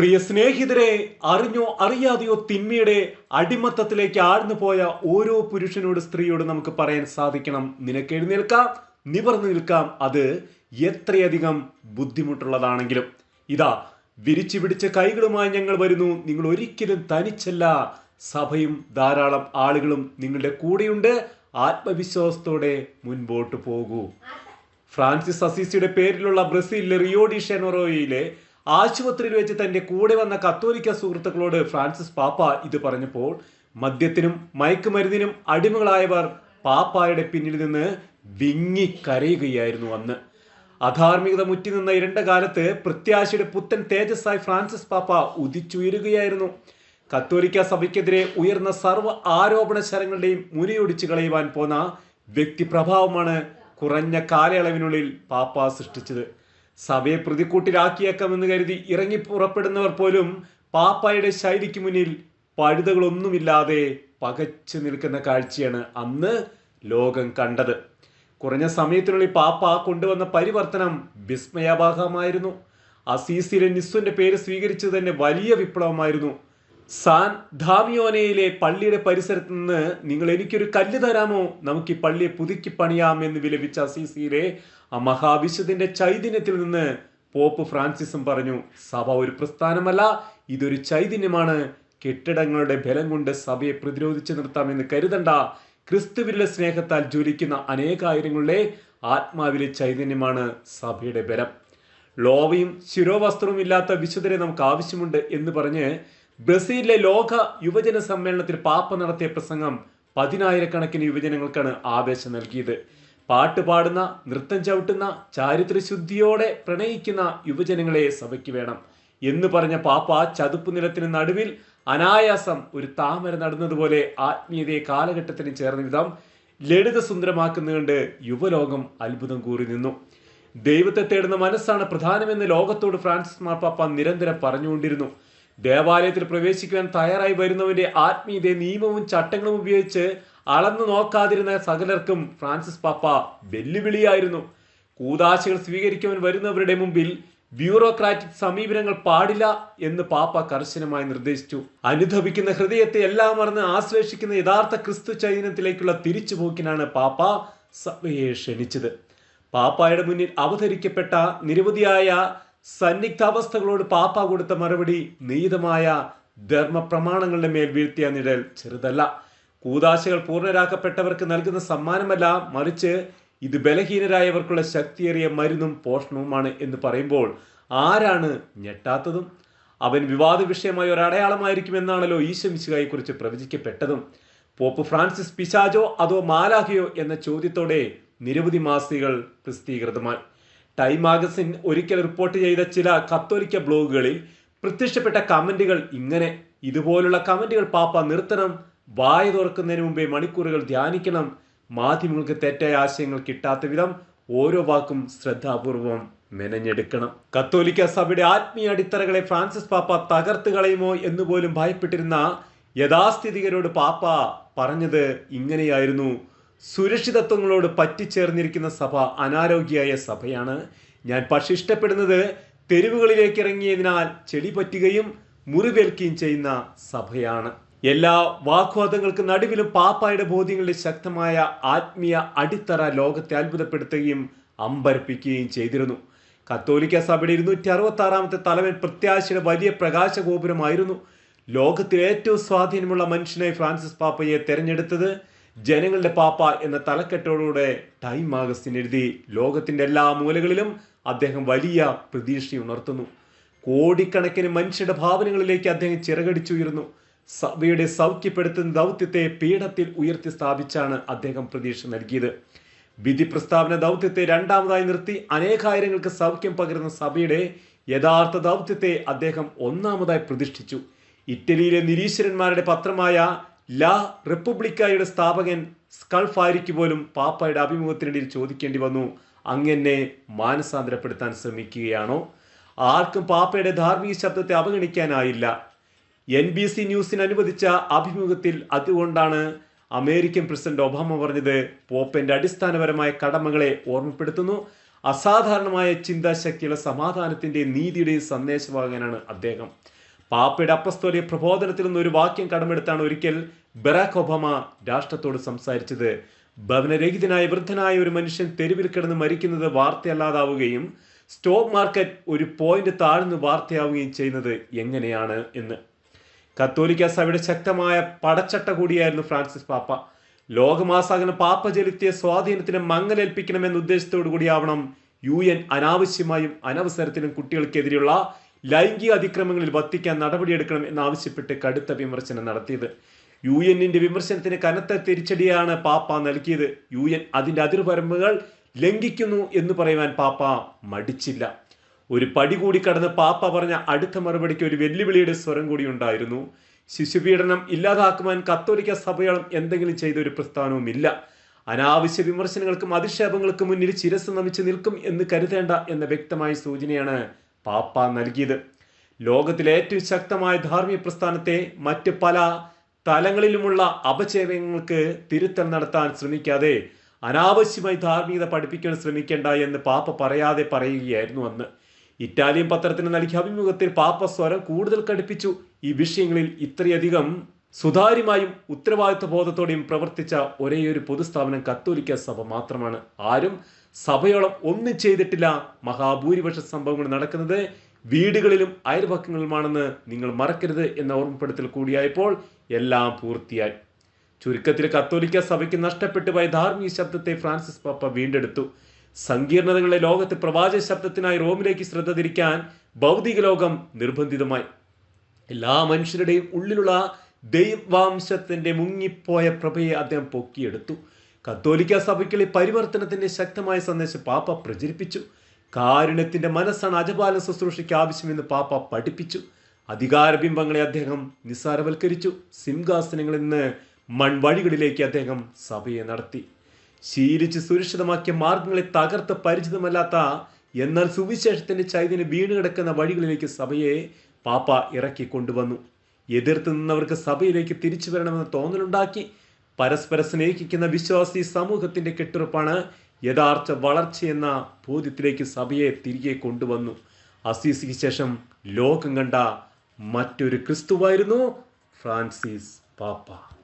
പ്രിയ സ്നേഹിതരെ അറിഞ്ഞോ അറിയാതെയോ തിന്മയുടെ അടിമത്തത്തിലേക്ക് ആഴ്ന്നു പോയ ഓരോ പുരുഷനോട് സ്ത്രീയോട് നമുക്ക് പറയാൻ സാധിക്കണം. നിനക്ക് എഴുന്നേൽക്കാം നിവർന്നു നിൽക്കാം. അത് എത്രയധികം ബുദ്ധിമുട്ടുള്ളതാണെങ്കിലും. ഇതാ വിരിച്ചു പിടിച്ച കൈകളുമായി ഞങ്ങൾ വരുന്നു. നിങ്ങൾ ഒരിക്കലും തനിച്ചല്ല. സഭയും ധാരാളം ആളുകളും നിങ്ങളുടെ കൂടെയുണ്ട്. ആത്മവിശ്വാസത്തോടെ മുൻപോട്ട് പോകൂ. ഫ്രാൻസിസ് അസീസിയുടെ പേരിലുള്ള ബ്രസീലിലെ റിയോ ഡി ഷെനോറോയിലെ ആശുപത്രിയിൽ വെച്ച് തന്റെ കൂടെ വന്ന കത്തോലിക്ക സുഹൃത്തുക്കളോട് ഫ്രാൻസിസ് പാപ്പ ഇത് പറഞ്ഞപ്പോൾ മദ്യത്തിനും മയക്കുമരുന്നിനും അടിമകളായവർ പാപ്പായുടെ പിന്നിൽ നിന്ന് വിങ്ങി കരയുകയായിരുന്നു അന്ന്. അധാർമികത മുറ്റി നിന്ന ഇരണ്ട കാലത്ത് പ്രത്യാശയുടെ പുത്തൻ തേജസ്സായി ഫ്രാൻസിസ് പാപ്പ ഉദിച്ചുയരുകയായിരുന്നു. കത്തോലിക്ക സഭയ്ക്കെതിരെ ഉയർന്ന സർവ ആരോപണ ശരങ്ങളുടെയും മുനിയൊടിച്ചു കളയുവാൻ പോന്ന വ്യക്തിപ്രഭാവമാണ് കുറഞ്ഞ കാലയളവിനുള്ളിൽ പാപ്പ സൃഷ്ടിച്ചത്. സഭയെ പ്രതിക്കൂട്ടിലാക്കിയേക്കാമെന്ന് കരുതി ഇറങ്ങി പുറപ്പെടുന്നവർ പോലും പാപ്പായുടെ ശൈലിക്ക് മുന്നിൽ പഴുതകളൊന്നുമില്ലാതെ പകച്ചു നിൽക്കുന്ന കാഴ്ചയാണ് അന്ന് ലോകം കണ്ടത്. കുറഞ്ഞ സമയത്തിനുള്ളിൽ പാപ്പ കൊണ്ടുവന്ന പരിവർത്തനം വിസ്മയാഭാഗമായിരുന്നു അസീസിലെ നിസ്സുവിന്റെ പേര് സ്വീകരിച്ചത് തന്നെ വലിയ വിപ്ലവമായിരുന്നു. സാൻ ധാമിയോനയിലെ പള്ളിയുടെ പരിസരത്ത് നിന്ന് നിങ്ങൾ എനിക്കൊരു കല്ല് തരാമോ? നമുക്ക് ഈ പള്ളിയെ പുതുക്കി പണിയാം എന്ന് വിലപിച്ച അസീസിയിലെ ആ മഹാവിശുദ്ധിന്റെ ചൈതന്യത്തിൽ നിന്ന് പോപ്പ് ഫ്രാൻസിസും പറഞ്ഞു സഭ ഒരു പ്രസ്ഥാനമല്ല ഇതൊരു ചൈതന്യമാണ്. കെട്ടിടങ്ങളുടെ ബലം കൊണ്ട് സഭയെ പ്രതിരോധിച്ചു നിർത്താമെന്ന് കരുതണ്ട. ക്രിസ്തുവിലെ സ്നേഹത്താൽ ജ്വലിക്കുന്ന അനേകായിരങ്ങളുടെ ആത്മാവിലെ ചൈതന്യമാണ് സഭയുടെ ബലം. ലോവയും ശിരോവസ്ത്രവും ഇല്ലാത്ത വിശുദ്ധരെ നമുക്ക് ആവശ്യമുണ്ട് എന്ന് പറഞ്ഞ് ബ്രസീലിലെ ലോക യുവജന സമ്മേളനത്തിൽ പാപ്പ നടത്തിയ പ്രസംഗം പതിനായിരക്കണക്കിന് യുവജനങ്ങൾക്കാണ് ആവേശം നൽകിയത്. പാട്ട് പാടുന്ന നൃത്തം ചവിട്ടുന്ന ചാരിത്രശുദ്ധിയോടെ പ്രണയിക്കുന്ന യുവജനങ്ങളെ സഭയ്ക്ക് വേണം. എന്ന് പറഞ്ഞ പാപ്പ ചതുപ്പ് നിലത്തിന് നടുവിൽ അനായാസം ഒരു താമര നടുന്നതുപോലെ ആത്മീയതയെ കാലഘട്ടത്തിന് ചേർന്ന വിധം ലളിത സുന്ദരമാക്കുന്നതുകൊണ്ട് യുവലോകം അത്ഭുതം കൂറി നിന്നു. ദൈവത്തെ തേടുന്ന മനസ്സാണ് പ്രധാനമെന്ന് ലോകത്തോട് ഫ്രാൻസിസ് മാർപ്പാപ്പ നിരന്തരം പറഞ്ഞുകൊണ്ടിരുന്നു. ദേവാലയത്തിൽ പ്രവേശിക്കുവാൻ തയ്യാറായി വരുന്നവന്റെ ആത്മീയതയെ നിയമവും ചട്ടങ്ങളും ഉപയോഗിച്ച് അളന്നു നോക്കാതിരുന്ന സകലർക്കും ഫ്രാൻസിസ് പാപ്പ വെല്ലുവിളിയായിരുന്നു. കൂതാശകൾ സ്വീകരിക്കുവാൻ വരുന്നവരുടെ മുമ്പിൽ ബ്യൂറോക്രാറ്റിക് സമീപനങ്ങൾ പാടില്ല എന്ന് പാപ്പ കർശനമായി നിർദ്ദേശിച്ചു. അനുഭവിക്കുന്ന ഹൃദയത്തെ എല്ലാം മറന്ന് ആശ്ലേഷിക്കുന്ന യഥാർത്ഥ ക്രിസ്തു ചൈതന്യത്തിലേക്കുള്ള തിരിച്ചുപോക്കിനാണ് പാപ്പ സഭയെ ക്ഷണിച്ചത്. പാപ്പായുടെ മുന്നിൽ അവതരിക്കപ്പെട്ട നിരവധിയായ സന്നിഗ്ധാവസ്ഥകളോട് പാപ്പ കൊടുത്ത മറുപടി നീതമായ ധർമ്മപ്രമാണങ്ങളുടെ മേൽ വീഴ്ത്തിയ നിഴൽ ചെറുതല്ല. കൂതാശകൾ പൂർണരാക്കപ്പെട്ടവർക്ക് നൽകുന്ന സമ്മാനമല്ല മറിച്ച് ഇത് ബലഹീനരായവർക്കുള്ള ശക്തിയേറിയ മരുന്നും പോഷണവുമാണ് എന്ന് പറയുമ്പോൾ ആരാണ് ഞെട്ടാത്തതും? അവൻ വിവാദ വിഷയമായ ഒരു അടയാളമായിരിക്കുമെന്നാണല്ലോ ഈശോ കുറിച്ച് പ്രവചിക്കപ്പെട്ടതും. പോപ്പ് ഫ്രാൻസിസ് പിശാജോ അതോ മാലാഹിയോ എന്ന ചോദ്യത്തോടെ നിരവധി മാസികൾ പ്രസിദ്ധീകൃതമായി. ടൈം മാഗസിൻ ഒരിക്കൽ റിപ്പോർട്ട് ചെയ്ത ചില കത്തോലിക്ക ബ്ലോഗുകളിൽ പ്രത്യക്ഷപ്പെട്ട കമന്റുകൾ ഇങ്ങനെ ഇതുപോലുള്ള കമന്റുകൾ പാപ്പ നിർത്തണം വായ തുറക്കുന്നതിന് മുമ്പേ മണിക്കൂറുകൾ ധ്യാനിക്കണം മാധ്യമങ്ങൾക്ക് തെറ്റായ ആശയങ്ങൾ കിട്ടാത്ത വിധം ഓരോ വാക്കും ശ്രദ്ധാപൂർവം മെനഞ്ഞെടുക്കണം. കത്തോലിക്ക സഭയുടെ ആത്മീയ അടിത്തറകളെ ഫ്രാൻസിസ് പാപ്പ തകർത്ത് കളയുമോ എന്ന് പോലും ഭയപ്പെട്ടിരുന്ന യഥാസ്ഥിതികരോട് പാപ്പ പറഞ്ഞത് ഇങ്ങനെയായിരുന്നു. സുരക്ഷിതത്വങ്ങളോട് പറ്റിച്ചേർന്നിരിക്കുന്ന സഭ അനാരോഗ്യമായ സഭയാണ്. ഞാൻ പക്ഷെ ഇഷ്ടപ്പെടുന്നത് തെരുവുകളിലേക്ക് ഇറങ്ങിയതിനാൽ ചെളി പറ്റുകയും മുറിവേൽക്കുകയും ചെയ്യുന്ന സഭയാണ്. എല്ലാ വാഗ്വാദങ്ങൾക്ക് നടുവിലും പാപ്പായുടെ ബോധ്യങ്ങളുടെ ശക്തമായ ആത്മീയ അടിത്തറ ലോകത്തെ അത്ഭുതപ്പെടുത്തുകയും അമ്പരപ്പിക്കുകയും ചെയ്തിരുന്നു. കത്തോലിക്ക സഭയുടെ ഇരുന്നൂറ്റി അറുപത്തി ആറാമത്തെ തലവൻ പ്രത്യാശയുടെ വലിയ പ്രകാശഗോപുരമായിരുന്നു. ലോകത്തിലെ ഏറ്റവും സ്വാധീനമുള്ള മനുഷ്യനായി ഫ്രാൻസിസ് പാപ്പയെ തെരഞ്ഞെടുത്തത് ജനങ്ങളുടെ പാപ്പ എന്ന തലക്കെട്ടോടുകൂടെ ടൈം മാഗസിൻ എഴുതി ലോകത്തിന്റെ എല്ലാ മൂലകളിലും അദ്ദേഹം വലിയ പ്രതീക്ഷ ഉണർത്തുന്നു. കോടിക്കണക്കിന് മനുഷ്യരുടെ ഭാവനകളിലേക്ക് അദ്ദേഹം ചിറകടിച്ചുയരുന്നു. സഭയുടെ സൗഖ്യപ്പെടുത്തുന്ന ദൗത്യത്തെ പീഠത്തിൽ ഉയർത്തി സ്ഥാപിച്ചാണ് അദ്ദേഹം പ്രതീക്ഷ നൽകിയത്. വിധി പ്രസ്താവന ദൗത്യത്തെ രണ്ടാമതായി നിർത്തി അനേകായിരങ്ങൾക്ക് സൗഖ്യം പകരുന്ന സഭയുടെ യഥാർത്ഥ ദൗത്യത്തെ അദ്ദേഹം ഒന്നാമതായി പ്രതിഷ്ഠിച്ചു. ഇറ്റലിയിലെ നിരീശ്വരന്മാരുടെ പത്രമായ ലാ റിപ്പബ്ലിക്കായുടെ സ്ഥാപകൻ സ്കൾഫാരിക്ക് പോലും പാപ്പയുടെ അഭിമുഖത്തിനിടയിൽ ചോദിക്കേണ്ടി വന്നു. അങ്ങനെ മാനസാന്തരപ്പെടുത്താൻ ശ്രമിക്കുകയാണോ? ആർക്കും പാപ്പയുടെ ധാർമ്മിക ശബ്ദത്തെ അവഗണിക്കാനായില്ല. എൻ ബി സി ന്യൂസിന് അനുവദിച്ച അഭിമുഖത്തിൽ അതുകൊണ്ടാണ് അമേരിക്കൻ പ്രസിഡന്റ് ഒബാമ പറഞ്ഞത്. പോപ്പന്റെ അടിസ്ഥാനപരമായ കടമകളെ ഓർമ്മപ്പെടുത്തുന്നു. അസാധാരണമായ ചിന്താശക്തിയുള്ള സമാധാനത്തിന്റെ നീതിയുടെയും സന്ദേശവാഹകനാണ് അദ്ദേഹം. പാപ്പയുടെ അപ്പസ്തോലിക പ്രബോധനത്തിൽ നിന്ന് ഒരു വാക്യം കടമെടുത്താണ് ഒരിക്കൽ ബറാക് ഒബാമ രാഷ്ട്രത്തോട് സംസാരിച്ചത്. ഭവനരഹിതനായ വൃദ്ധനായ ഒരു മനുഷ്യൻ തെരുവിൽ കിടന്ന് മരിക്കുന്നത് വാർത്തയല്ലാതാവുകയും സ്റ്റോക്ക് മാർക്കറ്റ് ഒരു പോയിന്റ് താഴ്ന്നു വാർത്തയാവുകയും ചെയ്യുന്നത് എങ്ങനെയാണ് എന്ന്. കത്തോലിക്ക സഭയുടെ ശക്തമായ പടച്ചട്ട കൂടിയായിരുന്നു ഫ്രാൻസിസ് പാപ്പ. ലോകമാസാകന പാപ്പ ചെലുത്തിയ സ്വാധീനത്തിന് മങ്ങലേൽപ്പിക്കണമെന്ന ഉദ്ദേശത്തോടു കൂടിയാവണം യു എൻ അനാവശ്യമായും അനവസരത്തിലും കുട്ടികൾക്കെതിരെയുള്ള ലൈംഗിക അതിക്രമങ്ങളിൽ വത്തിക്കാൻ നടപടിയെടുക്കണം എന്നാവശ്യപ്പെട്ട് കടുത്ത വിമർശനം നടത്തിയത്. യു എന്നിന്റെ വിമർശനത്തിന് കനത്ത തിരിച്ചടിയാണ് പാപ്പ നൽകിയത്. യു എൻ അതിന്റെ അതിർവരമ്പുകൾ ലംഘിക്കുന്നു എന്ന് പറയുവാൻ പാപ്പ മടിച്ചില്ല. ഒരു പടി കൂടി കടന്ന് പാപ്പ പറഞ്ഞ അടുത്ത മറുപടിക്ക് ഒരു വെല്ലുവിളിയുടെ സ്വരം കൂടി ഉണ്ടായിരുന്നു. ശിശുപീഡനം ഇല്ലാതാക്കുവാൻ കത്തോലിക്ക സഭയോളം എന്തെങ്കിലും ചെയ്ത ഒരു പ്രസ്ഥാനവും ഇല്ല അനാവശ്യ വിമർശനങ്ങൾക്കും അധിക്ഷേപങ്ങൾക്കും മുന്നിൽ ശിരസ് നമിച്ചു നിൽക്കും എന്ന് കരുതേണ്ട എന്ന വ്യക്തമായ സൂചനയാണ് പാപ്പ നൽകിയത്. ലോകത്തിലെ ഏറ്റവും ശക്തമായ ധാർമ്മിക പ്രസ്ഥാനത്തെ മറ്റ് പല തലങ്ങളിലുമുള്ള അപചയങ്ങൾക്ക് തിരുത്തൽ നടത്താൻ ശ്രമിക്കാതെ അനാവശ്യമായി ധാർമ്മികത പഠിപ്പിക്കാൻ ശ്രമിക്കേണ്ട എന്ന് പാപ്പ പറയാതെ പറയുകയായിരുന്നു അന്ന്. ഇറ്റാലിയൻ പത്രത്തിന് നൽകിയ അഭിമുഖത്തിൽ പാപ്പ സ്വരം കൂടുതൽ കടുപ്പിച്ചു ഈ വിഷയങ്ങളിൽ ഇത്രയധികം സുതാര്യമായും ഉത്തരവാദിത്വ ബോധത്തോടെയും പ്രവർത്തിച്ച ഒരേയൊരു പൊതുസ്ഥാപനം കത്തോലിക്ക സഭ മാത്രമാണ്. ആരും സഭയോളം ഒന്നും ചെയ്തിട്ടില്ല. മഹാഭൂരിപക്ഷ സംഭവങ്ങൾ നടക്കുന്നത് വീടുകളിലും അയൽപക്കങ്ങളിലുമാണെന്ന് നിങ്ങൾ മറക്കരുത് എന്ന ഓർമ്മപ്പെടുത്തൽ കൂടിയായപ്പോൾ എല്ലാം പൂർത്തിയായി. ചുരുക്കത്തിൽ കത്തോലിക്ക സഭയ്ക്ക് നഷ്ടപ്പെട്ടു പോയ ധാർമ്മിക ശബ്ദത്തെ ഫ്രാൻസിസ് പാപ്പ വീണ്ടെടുത്തു. സങ്കീർണതകളെ ലോകത്ത് പ്രവാചക ശബ്ദത്തിനായി റോമിലേക്ക് ശ്രദ്ധ തിരിക്കാൻ ഭൗതിക ലോകം നിർബന്ധിതമായി. എല്ലാ മനുഷ്യരുടെയും ഉള്ളിലുള്ള ദൈവാംശത്തിന്റെ മുങ്ങിപ്പോയ പ്രഭയെ അദ്ദേഹം പൊക്കിയെടുത്തു. കത്തോലിക്ക സഭയ്ക്കുള്ളിൽ പരിവർത്തനത്തിന്റെ ശക്തമായ സന്ദേശം പാപ്പ പ്രചരിപ്പിച്ചു. കാരുണ്യത്തിന്റെ മനസ്സാണ് അജപാല ശുശ്രൂഷയ്ക്ക് ആവശ്യമെന്ന് പാപ്പ പഠിപ്പിച്ചു. അധികാരബിംബങ്ങളെ അദ്ദേഹം നിസ്സാരവൽക്കരിച്ചു. സിംഹാസനങ്ങളിൽ നിന്ന് മൺവഴികളിലേക്ക് അദ്ദേഹം സഭയെ നടത്തി. ശീലിച്ച് സുരക്ഷിതമാക്കിയ മാർഗങ്ങളെ തകർത്ത് പരിചിതമല്ലാത്ത എന്നാൽ സുവിശേഷത്തിന്റെ ചൈതന്യം വീണ് കിടക്കുന്ന വഴികളിലേക്ക് സഭയെ പാപ്പ ഇറക്കി കൊണ്ടുവന്നു. എതിർത്ത് നിന്നവർക്ക് സഭയിലേക്ക് തിരിച്ചു വരണമെന്ന് തോന്നലുണ്ടാക്കി പരസ്പരം സ്നേഹിക്കുന്ന വിശ്വാസി സമൂഹത്തിന്റെ കെട്ടുറപ്പാണ് യഥാർത്ഥ വളർച്ചയെന്ന ബോധ്യത്തിലേക്ക് സഭയെ തിരികെ കൊണ്ടുവന്നു. അസീസിക്ക് ശേഷം ലോകം കണ്ട മറ്റൊരു ക്രിസ്തുവായിരുന്നു ഫ്രാൻസിസ് പാപ്പ.